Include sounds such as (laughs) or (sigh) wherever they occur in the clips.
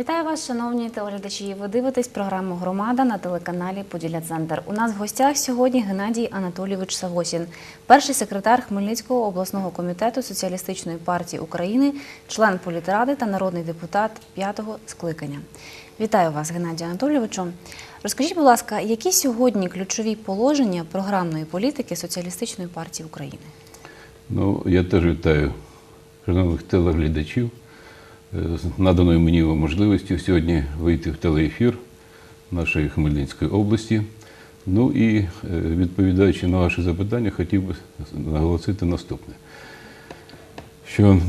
Вітаю вас, шановні телеглядачі. Ви дивитесь програму Громада на телеканалі Поділля Центр. У нас в гостях сьогодні Геннадій Анатолійович Савосін, перший секретар Хмельницького обласного комітету Соціалістичної партії України, член політради та народний депутат п'ятого скликання. Вітаю вас, Геннадію Анатолійовичу. Розкажіть, будь ласка, які сьогодні ключові положення програмної політики Соціалістичної партії України? Ну, я теж вітаю шановних телеглядачів з наданою мені можливістю сьогодні вийти в телеефір нашої Хмельницької області. Ну і е, відповідаючи на ваші запитання, хотів би наголосити наступне, що е,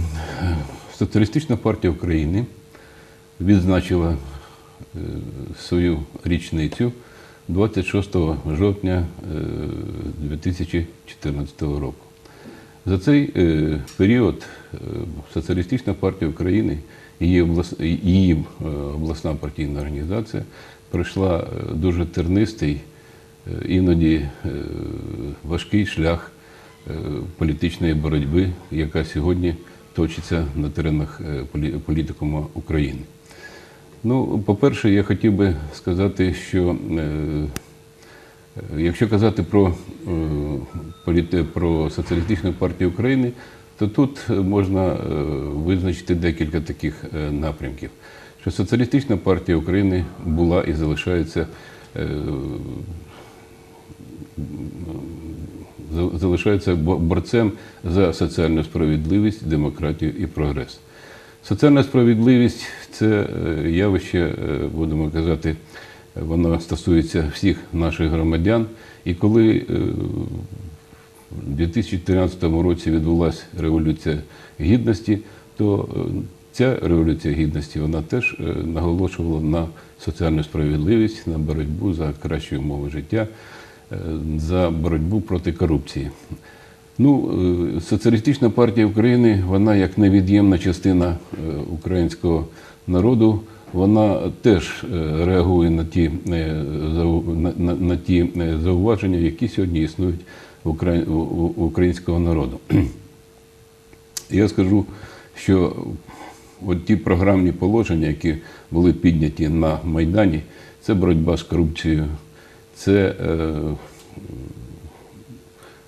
Соціалістична партія України відзначила е, свою річницю 26 жовтня е, 2014 року. За цей е, період е, Соціалістична партія України її, облас, її е, обласна партійна організація пройшла дуже тернистий, іноді важкий шлях політичної боротьби, яка сьогодні точиться на теренах полі- політикуму України. Ну, по-перше, я хотів би сказати, що Якщо казати про, е, про Соціалістичну партію України, то тут можна е, визначити декілька таких е, напрямків. Що Соціалістична партія України була і залишається е, залишається борцем за соціальну справедливість, демократію і прогрес. Соціальна справедливість це е, явище, е, будемо казати, воно стосується всіх наших громадян. І коли е, в 2013 році відбулася революція гідності, то е, ця революція гідності вона теж е, наголошувала на соціальну справедливість, на боротьбу за кращі умови життя, за боротьбу проти корупції. Ну, Соціалістична партія України, вона як невід'ємна частина українського народу, вона теж е, реагує на ті, е, на, на, ті е, зауваження, які сьогодні існують у українського народу. (clears throat) Я скажу, що от ті програмні положення, які були підняті на Майдані, це боротьба з корупцією, це е,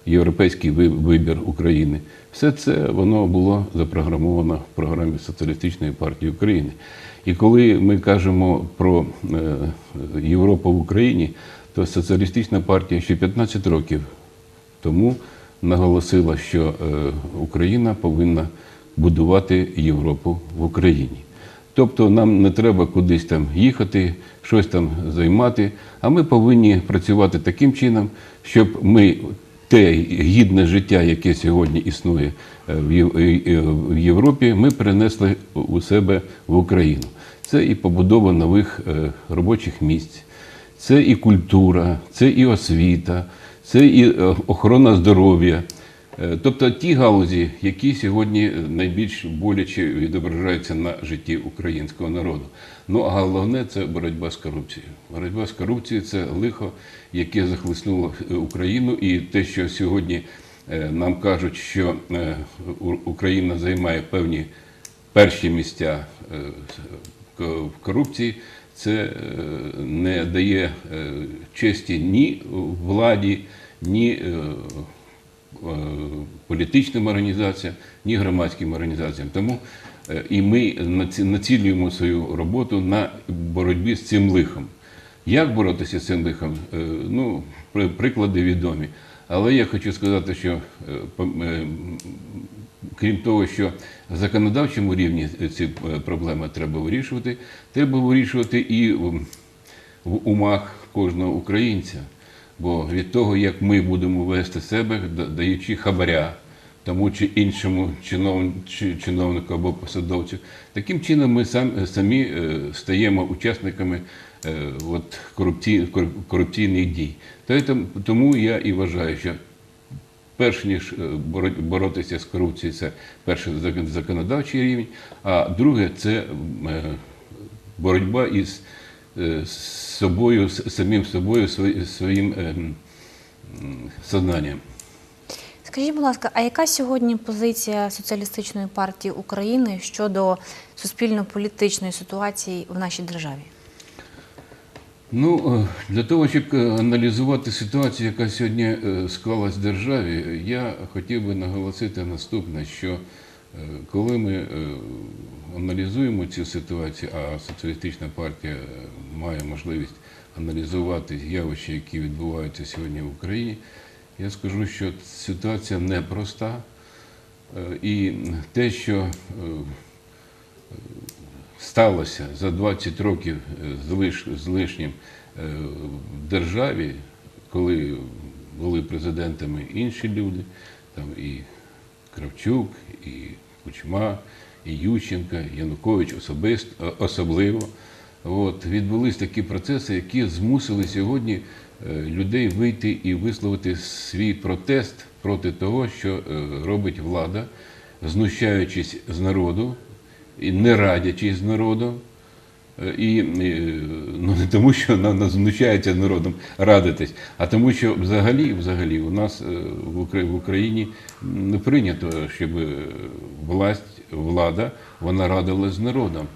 європейський вибір України. Все це воно було запрограмовано в програмі Соціалістичної партії України. І коли ми кажемо про е, Європу в Україні, то Соціалістична партія ще 15 років тому наголосила, що е, Україна повинна будувати Європу в Україні. Тобто нам не треба кудись там їхати, щось там займати, а ми повинні працювати таким чином, щоб ми те гідне життя, яке сьогодні існує е, в Єв- е, в Європі, ми принесли у себе в Україну. Це і побудова нових е, робочих місць, це і культура, це і освіта, це і е, охорона здоров'я. Е, Тобто ті галузі, які сьогодні найбільш боляче відображаються на житті українського народу. Ну а головне це боротьба з корупцією. Боротьба з корупцією це лихо, яке захлиснуло е, Україну, і те, що сьогодні е, нам кажуть, що е, Україна займає певні перші місця е, в корупції, це е, не дає е, честі ні владі, ні е, е, політичним організаціям, ні громадським організаціям. Тому е, і ми націлюємо свою роботу на боротьбі з цим лихом. Як боротися з цим лихом? Е, Ну, приклади відомі. Але я хочу сказати, що е, е, крім того, що в законодавчому рівні ці е, проблеми треба вирішувати, треба вирішувати і в умах кожного українця. Бо від того, як ми будемо вести себе, даючи хабаря тому чи іншому чинов- чиновнику або посадовцю, таким чином ми самі е, стаємо учасниками е, от, корупційних дій. Тому- я і вважаю, що перш ніж е, боротися з корупцією, це перше законодавчий рівень, а друге це боротьба із з собою, самим собою, своїм е, м, м, сознанням. Скажіть, будь ласка, а яка сьогодні позиція Соціалістичної партії України щодо суспільно-політичної ситуації в нашій державі? Ну, е, для того, щоб е, аналізувати ситуацію, яка сьогодні е, склалась в державі, я хотів би наголосити наступне, що е, коли ми е, аналізуємо цю ситуацію, а соціалістична партія е, має можливість аналізувати явища, які відбуваються сьогодні в Україні, я скажу, що ситуація непроста. Е, І те, що сталося за 20 років з, лишнім в державі, коли були президентами інші люди, там і Кравчук, і Кучма, і Ющенка, і Янукович особисто, особливо. От, відбулись такі процеси, які змусили сьогодні е, людей вийти і висловити свій протест проти того, що е, робить влада, знущаючись з народу, і не радячись з народом. Е, І е, ну, не тому, що нас знущається народом радитись, а тому, що взагалі, взагалі у нас е, в Україні не прийнято, щоб власть, влада вона радилась з народом.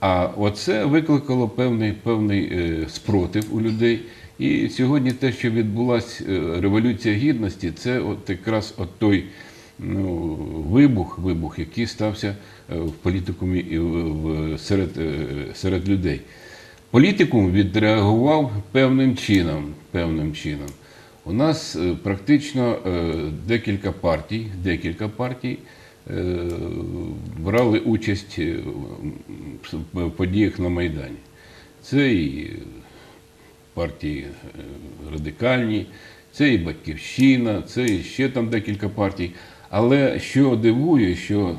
А оце викликало певний, певний спротив у людей. І сьогодні те, що відбулася революція гідності, це от якраз от той ну, вибух, вибух, який стався в політикумі і в- серед, е, серед людей. Політикум відреагував певним чином. Певним чином. У нас е, практично е, декілька партій, декілька партій брали участь в подіях на Майдані. Це і партії радикальні, це і Батьківщина, це і ще там декілька партій. Але що дивує, що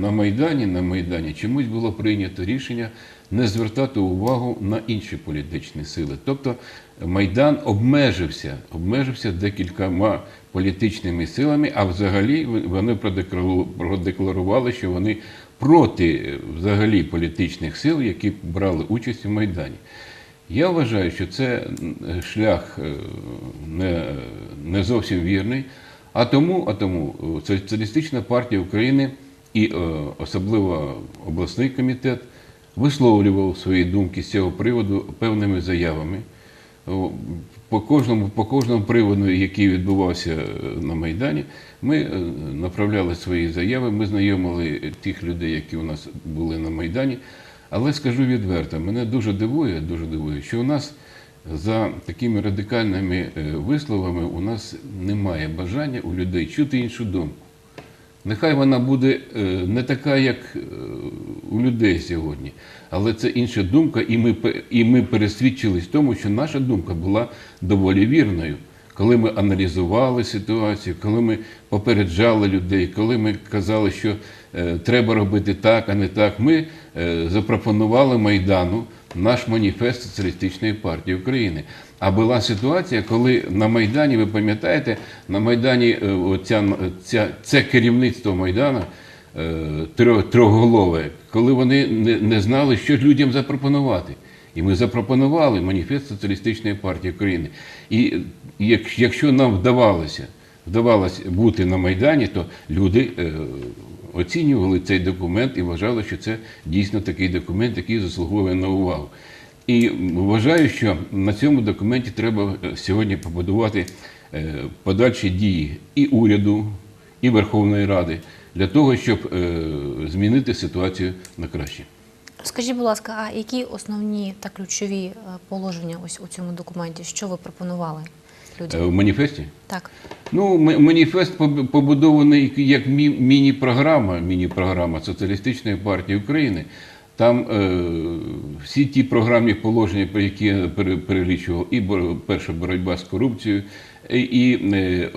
на Майдані, на Майдані чомусь було прийнято рішення не звертати увагу на інші політичні сили. Тобто Майдан обмежився, обмежився декількома політичними силами, а взагалі вони продеклару- продекларували, що вони проти е, взагалі політичних сил, які брали участь у Майдані. Я вважаю, що це шлях е, не, не зовсім вірний. А тому, а тому е, Соціалістична партія України і е, особливо обласний комітет висловлював свої думки з цього приводу певними заявами. По кожному, по кожному приводу, який відбувався е, на Майдані, ми е, направляли свої заяви, ми знайомили тих людей, які у нас були на Майдані. Але скажу відверто, мене дуже дивує, дуже дивує, що у нас за такими радикальними висловами у нас немає бажання у людей чути іншу думку. Нехай вона буде е, не така, як е, у людей сьогодні, але це інша думка, і ми, і ми пересвідчились тому, що наша думка була доволі вірною. Коли ми аналізували ситуацію, коли ми попереджали людей, коли ми казали, що е, треба робити так, а не так, ми запропонували Майдану наш маніфест Соціалістичної партії України. А була ситуація, коли на Майдані, ви пам'ятаєте, на Майдані е, оця, ця, це керівництво Майдану е, трьохголове, коли вони не, не знали, що людям запропонувати. І ми запропонували маніфест Соціалістичної партії України. І як- якщо нам вдавалося, вдавалося бути на Майдані, то люди е, оцінювали цей документ і вважали, що це дійсно такий документ, який заслуговує на увагу. І вважаю, що на цьому документі треба е, сьогодні побудувати е, подальші дії і уряду, і Верховної Ради для того, щоб е, змінити ситуацію на краще. Скажіть, будь ласка, а які основні та ключові положення ось у цьому документі? Що ви пропонували Е, людям? В маніфесті? Так. Ну, маніфест поб- побудований як міні-програма, міні-програма Соціалістичної партії України. Там е, всі ті програмні положення, про які я перелічував, і перша боротьба з корупцією, і, і е, е,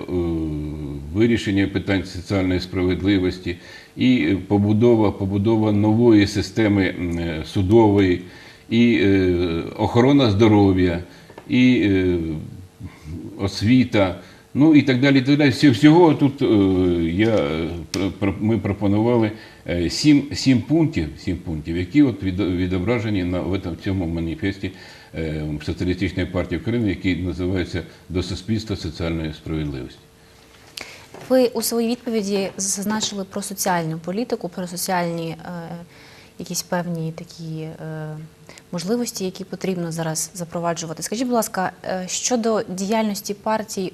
вирішення питань соціальної справедливості, і е, побудова, побудова нової системи е, судової, і е, охорона здоров'я, і е, освіта, ну і так далі. так далі. Всього тут е, я, е, ми пропонували е, сім, сім пунктів, сім пунктів, які от відображені на в цьому маніфесті Соціалістичної партії України, який називається До суспільства соціальної справедливості. Ви у своїй відповіді зазначили про соціальну політику, про соціальні якісь певні такі е, можливості, які потрібно зараз запроваджувати. Скажіть, будь ласка, е, щодо діяльності партій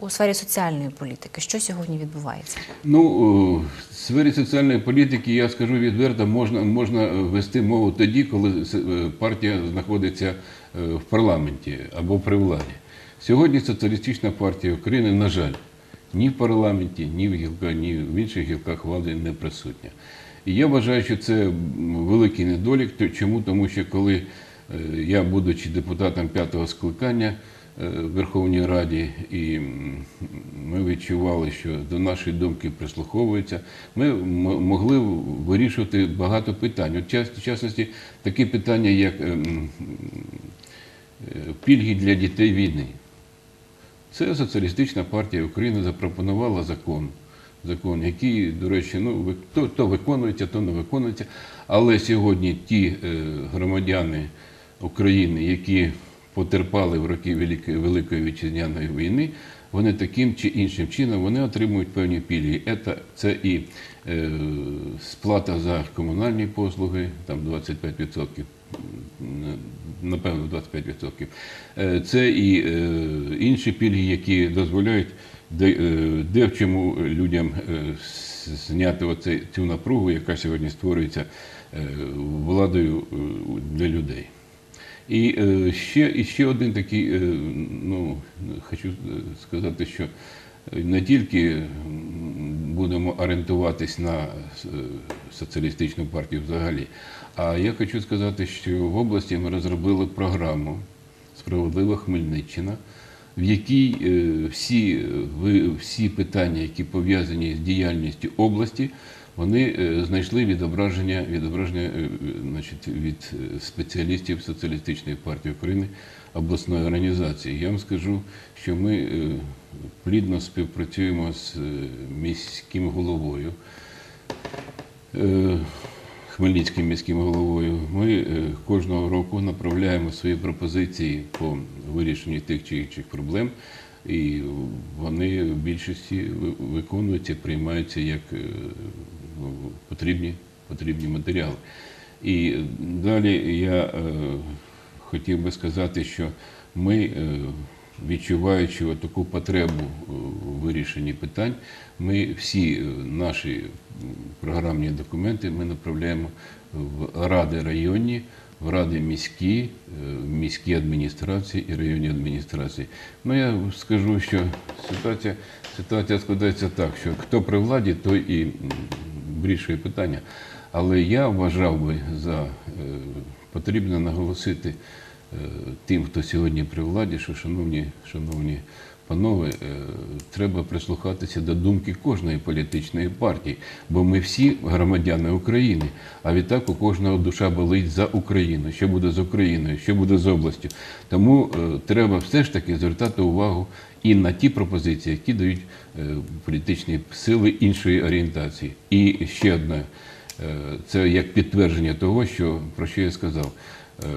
у сфері соціальної політики, що сьогодні відбувається? Ну, в сфері соціальної політики, я скажу відверто, можна, можна вести мову тоді, коли е, партія знаходиться е, в парламенті або при владі. Сьогодні Соціалістична партія України, на жаль, ні в парламенті, ні в гілках, ні в інших гілках влади не присутня. І я вважаю, що це великий недолік. Чому? Тому що коли е, я, будучи депутатом п'ятого скликання е, в Верховній Раді, і ми відчували, що до нашої думки прислуховуються, ми могли вирішувати багато питань. От, в частності, такі питання, як е, пільги для дітей війни. Це Соціалістична партія України запропонувала закон. Закон, який, до речі, ну, то, то виконується, то не виконується. Але сьогодні ті е, громадяни України, які потерпали в роки Великої, Великої Вітчизняної війни, вони таким чи іншим чином вони отримують певні пільги. Це, це і е, сплата за комунальні послуги, там 25%, м, напевно, 25%. Е, Це і е, інші пільги, які дозволяють де- е, девчому людям е, зняти оце, цю напругу, яка сьогодні створюється е, владою е, для людей. І е, ще, і ще один такий, е, ну, хочу е, сказати, що не тільки будемо орієнтуватись на е, соціалістичну партію взагалі, а я хочу сказати, що в області ми розробили програму Справедлива Хмельниччина, в якій е, всі, всі питання, які пов'язані з діяльністю області, вони е, знайшли відображення, відображення е, значить, від спеціалістів Соціалістичної партії України обласної організації. Я вам скажу, що ми плідно співпрацюємо з міським головою. Хмельницьким міським головою, ми е, кожного року направляємо свої пропозиції по вирішенню тих чи інших проблем, і вони в більшості ви- виконуються, приймаються як е, ну, потрібні, потрібні матеріали. І далі я е, хотів би сказати, що ми, відчуваючи таку потребу е, у вирішенні питань, ми всі е, наші програмні документи ми направляємо в ради районні, в ради міські, е, в міські адміністрації і районні адміністрації. Ну я скажу, що ситуація, ситуація складається так, що хто при владі, той і вирішує питання. Але я вважав би за потрібно наголосити тим, хто сьогодні при владі, що, шановні, шановні панове, е, треба прислухатися до думки кожної політичної партії, бо ми всі громадяни України, а відтак у кожного душа болить за Україну. Що буде з Україною, що буде з областю. Тому е, треба все ж таки звертати увагу і на ті пропозиції, які дають е, політичні сили іншої орієнтації. І ще одне. Це як підтвердження того, що про що я сказав.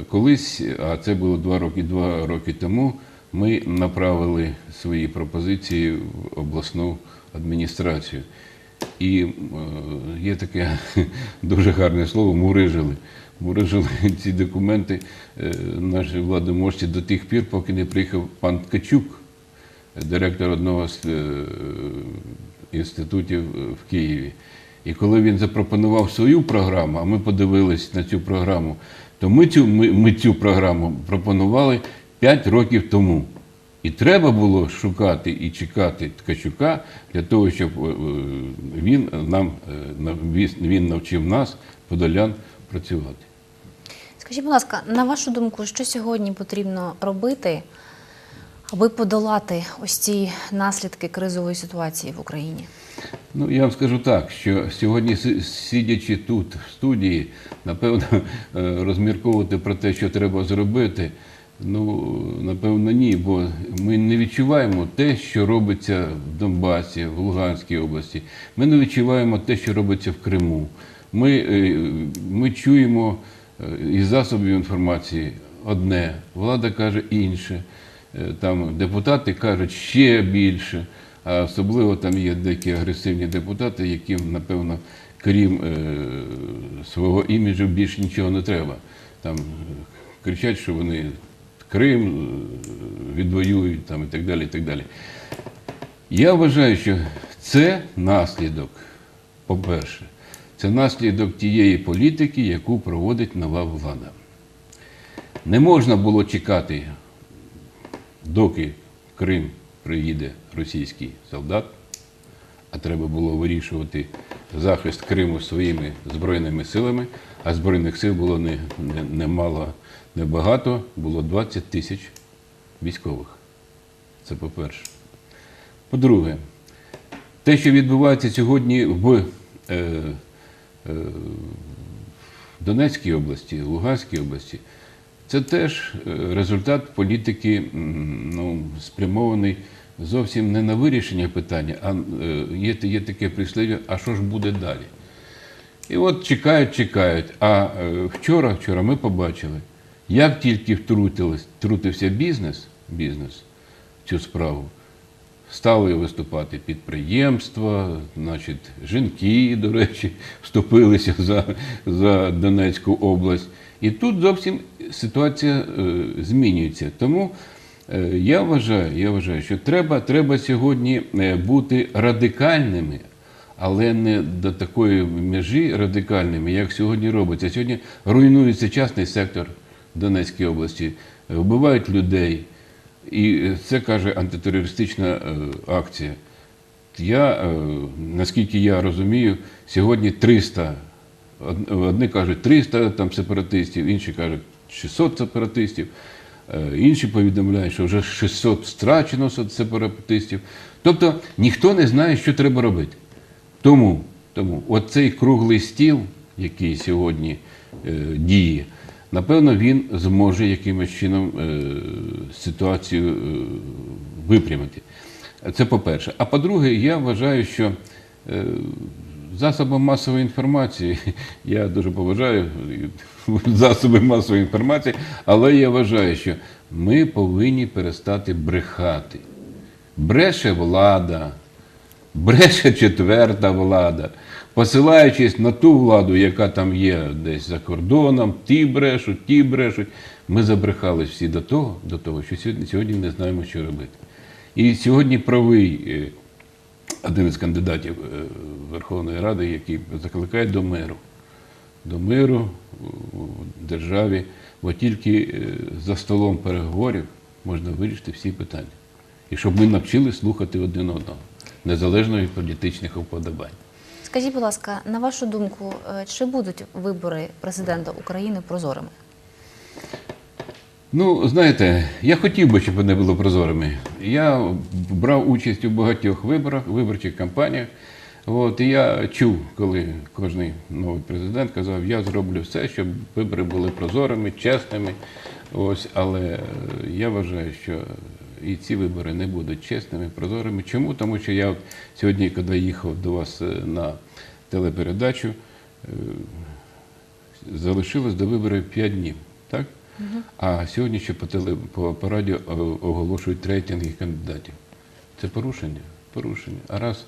Колись, а це було два роки, два роки тому, ми направили свої пропозиції в обласну адміністрацію. І е, є таке (laughs) дуже гарне слово мурижили. Мурижили (laughs) ці документи е, наші владоможці до тих пір, поки не приїхав пан Ткачук, директор одного з е, інститутів в Києві. І коли він запропонував свою програму, а ми подивились на цю програму, то ми цю, ми, ми цю програму пропонували 5 років тому. І треба було шукати і чекати Ткачука для того, щоб е, е, він нам е, він навчив нас, подолян, працювати. Скажіть, будь ласка, на вашу думку, що сьогодні потрібно робити, аби подолати ось ці наслідки кризової ситуації в Україні? Ну, я вам скажу так, що сьогодні, сидячи тут, в студії, напевно, (laughs) е, розмірковувати про те, що треба зробити, ну, напевно, ні, бо ми не відчуваємо те, що робиться в Донбасі, в Луганській області. Ми не відчуваємо те, що робиться в Криму. Ми, е, ми чуємо е, із засобів інформації одне, влада каже інше. Там депутати кажуть ще більше. А особливо там є деякі агресивні депутати, яким, напевно, крім е, свого іміджу більше нічого не треба. Там е, кричать, що вони Крим е, відвоюють там, і так далі. І так далі. Я вважаю, що це наслідок, по-перше, це наслідок тієї політики, яку проводить нова влада. Не можна було чекати, доки Крим приїде російський солдат, а треба було вирішувати захист Криму своїми збройними силами, а збройних сил було не, не, не мало, не було 20 тисяч військових. Це по-перше. По-друге, те, що відбувається сьогодні в е, е, Донецькій області, Луганській області, це теж е, результат політики, ну, спрямований зовсім не на вирішення питання, а е, є, є таке прислів'я, а що ж буде далі? І от чекають, чекають. А е, вчора, вчора ми побачили, як тільки втрутився бізнес, бізнес цю справу, стали виступати підприємства, значить, жінки, до речі, вступилися за, за Донецьку область. І тут зовсім ситуація е, змінюється. Тому е, я вважаю, я вважаю, що треба, треба сьогодні е, бути радикальними, але не до такої межі радикальними, як сьогодні робиться. Сьогодні руйнується частний сектор в Донецькій області, вбивають людей. І це каже антитерористична акція. Я, наскільки я розумію, сьогодні 300, од- одні кажуть 300 там, сепаратистів, інші кажуть 600 сепаратистів, е, інші повідомляють, що вже 600 страчено сепаратистів. Тобто ніхто не знає, що треба робити. Тому, тому оцей круглий стіл, який сьогодні е, діє, напевно, він зможе якимось чином е, ситуацію е, випрямити. Це по-перше. А по-друге, я вважаю, що е, засобам масової інформації, (laughs) я дуже поважаю (laughs) засоби масової інформації, але я вважаю, що ми повинні перестати брехати. Бреше влада, бреше четверта влада, посилаючись на ту владу, яка там є десь за кордоном, ті брешуть, ті брешуть. Ми забрехались всі до того, до того, що сьогодні, сьогодні не знаємо, що робити. І сьогодні правий е, один із кандидатів е, Верховної Ради, який закликає до миру. До миру в державі, бо тільки е, за столом переговорів можна вирішити всі питання. І щоб ми навчили слухати один одного, незалежно від політичних уподобань. Скажіть, будь ласка, на вашу думку, е, чи будуть вибори президента України прозорими? Ну, знаєте, я хотів би, щоб вони були прозорими. Я брав участь у багатьох виборах, виборчих кампаніях. От, і я чув, коли кожен новий президент казав, я зроблю все, щоб вибори були прозорими, чесними. Ось, але е, я вважаю, що і ці вибори не будуть чесними, прозорими. Чому? Тому що я сьогодні, коли їхав до вас е, на телепередачу, е, залишилось до виборів 5 днів. Так? А сьогодні ще по, теле, по, по радіо е, оголошують рейтинги кандидатів. Це порушення. порушення. А раз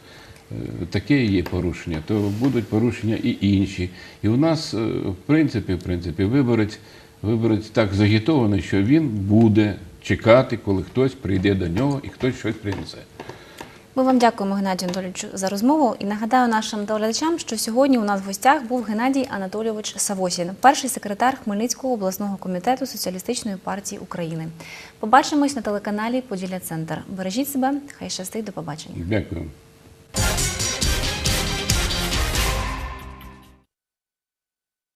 е, таке є порушення, то будуть порушення і інші. І у нас, е, в принципі, в принципі, виборець, виборець так загітований, що він буде чекати, коли хтось прийде до нього і хтось щось принесе. Ми вам дякуємо, Геннадію Анатолійовичу, за розмову. І нагадаю нашим доглядачам, що сьогодні у нас в гостях був Геннадій Анатолійович Савосін, перший секретар Хмельницького обласного комітету Соціалістичної партії України. Побачимось на телеканалі Поділля Центр. Бережіть себе, хай щастить, до побачення. Дякую.